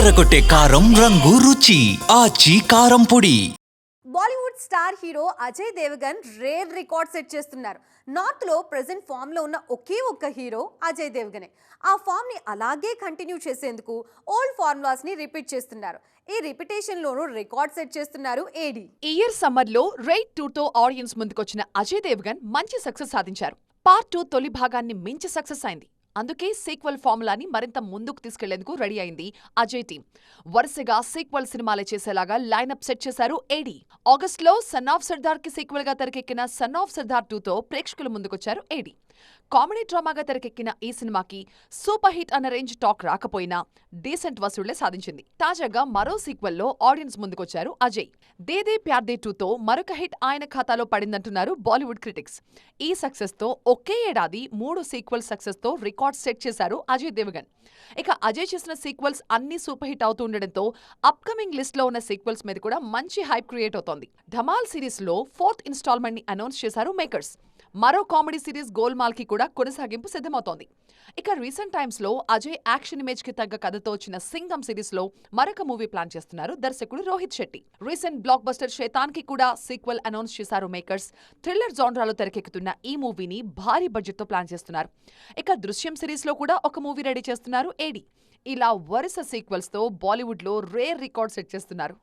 అదరగొట్టే కారం రంగు రుచి. ఆచి కారం పొడి. Bollywood star hero Ajay Devgan rare record set చేస్తున్నారు. నార్త్లో ప్రెసెంట్ ఫామ్లో ఉన్న ఒకే ఒక్క హీరో అజయ్ దేవగనే. ఆ ఫామ్ని అలాగే కంటిన్యూ చేసేందుకు ఓల్డ్ ఫార్ములాస్ని రిపీట్ చేస్తున్నారు. ఈ రిపిటేషన్ లోనూ రికార్డ్ సెట్ చేస్తున్నారు ఏడి ఇయర్ సమ్మర్లో రైట్ టూ తో ఆడియన్స్ ముందుకొచ్చిన అజయ్ దేవగన్ మంచి సక్సెస్ సాధించారు. పార్ట్ టూ తొలి భాగాన్ని మించి సక్సెస్ అయింది. అందుకే సీక్వెల్ ఫార్ములాని మరింత ముందుకు తీసుకెళ్ళేందుకు రెడీ అయింది అజయ్ టీం వరుసగా సీక్వెల్ సినిమాలే చేసేలాగా లైన్అప్ సెట్ చేశారు ఏడీ ఆగస్టులో సన్ ఆఫ్ సర్దార్కి సీక్వెల్గా తెరకెక్కిన సన్ ఆఫ్ సర్దార్ టూతో ప్రేక్షకుల ముందుకొచ్చారు ఏడీ కామెడీ డ్రామాగా తెరకెక్కిన ఈ సినిమాకి సూపర్ హిట్ అన్న రేంజ్ టాక్ రాకపోయినా డీసెంట్ వసూళ్ళే సాధించింది. తాజాగా మరో సీక్వెల్లో ఆడియన్స్ ముందుకొచ్చారు అజయ్. దేదే ప్యార్ దే టూతో మరొక హిట్ ఆయన ఖాతాలో పడిందంటున్నారు బాలీవుడ్ క్రిటిక్స్. ఈ సక్సెస్తో ఒకే ఏడాది మూడు సీక్వెల్ సక్సెస్తో రికార్డ్ సెట్ చేశారు అజయ్ దేవగన్. ఇక అజయ్ చేసిన సీక్వెల్స్ అన్ని సూపర్ హిట్ అవుతూ ఉండడంతో అప్కమింగ్ లిస్ట్లో ఉన్న సీక్వెల్స్ మీద కూడా మంచి హైప్ క్రియేట్ అవుతోంది. ధమాల్ సిరీస్లో ఫోర్త్ ఇన్స్టాల్మెంట్ని అనౌన్స్ చేశారు మేకర్స్. మరో కామెడీ సిరీస్ గోల్మాల్కి కూడా కొనసాగింపు సిద్ధమవుతోంది. ఇక రీసెంట్ టైమ్స్లో అజయ్ యాక్షన్ ఇమేజ్కి తగ్గ కథతో వచ్చిన సింగం సిరీస్లో మరొక మూవీ ప్లాన్ చేస్తున్నారు దర్శకుడు Rohit Shetty. Recent blockbuster శైతాన్కి కూడా సీక్వెల్ అనౌన్స్ చేశారు మేకర్స్. థ్రిల్లర్ జాన్రాలో తెరకెక్కుతున్న ఈ మూవీని భారీ బడ్జెట్తో ప్లాన్ చేస్తున్నారు. ఇక దృశ్యం సిరీస్లో కూడా ఒక మూవీ రెడీ చేస్తున్నారు ఏడి. ఇలా వరుస సీక్వెల్స్తో బాలీవుడ్లో రేర్ రికార్డ్ సెట్ చేస్తున్నారు.